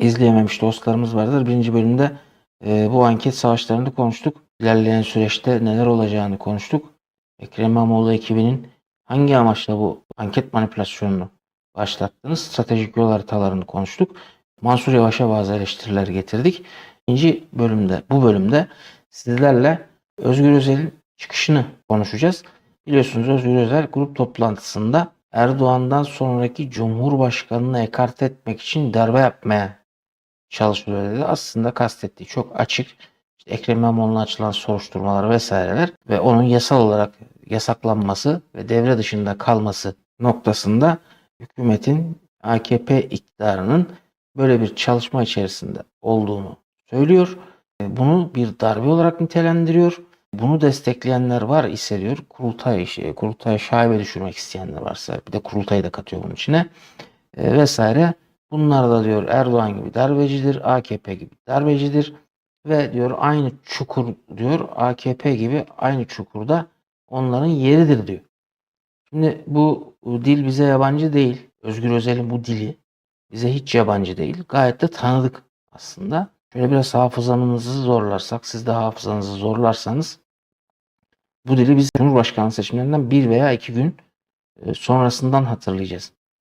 izleyememiş dostlarımız vardır. Birinci bölümde e, bu anket savaşlarını konuştuk. İlerleyen süreçte neler olacağını konuştuk. Ekrem İmamoğlu ekibinin hangi amaçla bu anket manipülasyonunu başlattığınız stratejik yol haritalarını konuştuk. Mansur Yavaş'a bazı eleştiriler getirdik. İkinci bölümde, bu bölümde sizlerle Özgür Özel'in çıkışını konuşacağız. Biliyorsunuz Özgür Özel grup toplantısında Erdoğan'dan sonraki Cumhurbaşkanı'nı ekart etmek için darbe yapmaya çalışılıyor dedi. Aslında kastettiği çok açık. İşte Ekrem İmamoğlu'na açılan soruşturmalar vesaireler ve onun yasal olarak yasaklanması ve devre dışında kalması noktasında hükümetin AKP iktidarının böyle bir çalışma içerisinde olduğunu söylüyor. E, Bunu bir darbe olarak nitelendiriyor. Bunu destekleyenler var ise diyor kurultay, şey, kurultaya şaibe düşürmek isteyenler varsa bir de kurultayı da katıyor bunun içine e, vesaire. Bunlar da diyor Erdoğan gibi darbecidir, AKP gibi darbecidir ve diyor aynı çukur diyor AKP gibi aynı çukurda onların yeridir diyor. Şimdi bu dil bize yabancı değil. Özgür Özel'in bu dili bize hiç yabancı değil. Gayet de tanıdık aslında. Şöyle biraz hafızanızı zorlarsak, siz de hafızanızı zorlarsanız bu dili biz Cumhurbaşkanlığı seçimlerinden bir veya iki gün e, sonrasından hatırlayacağız.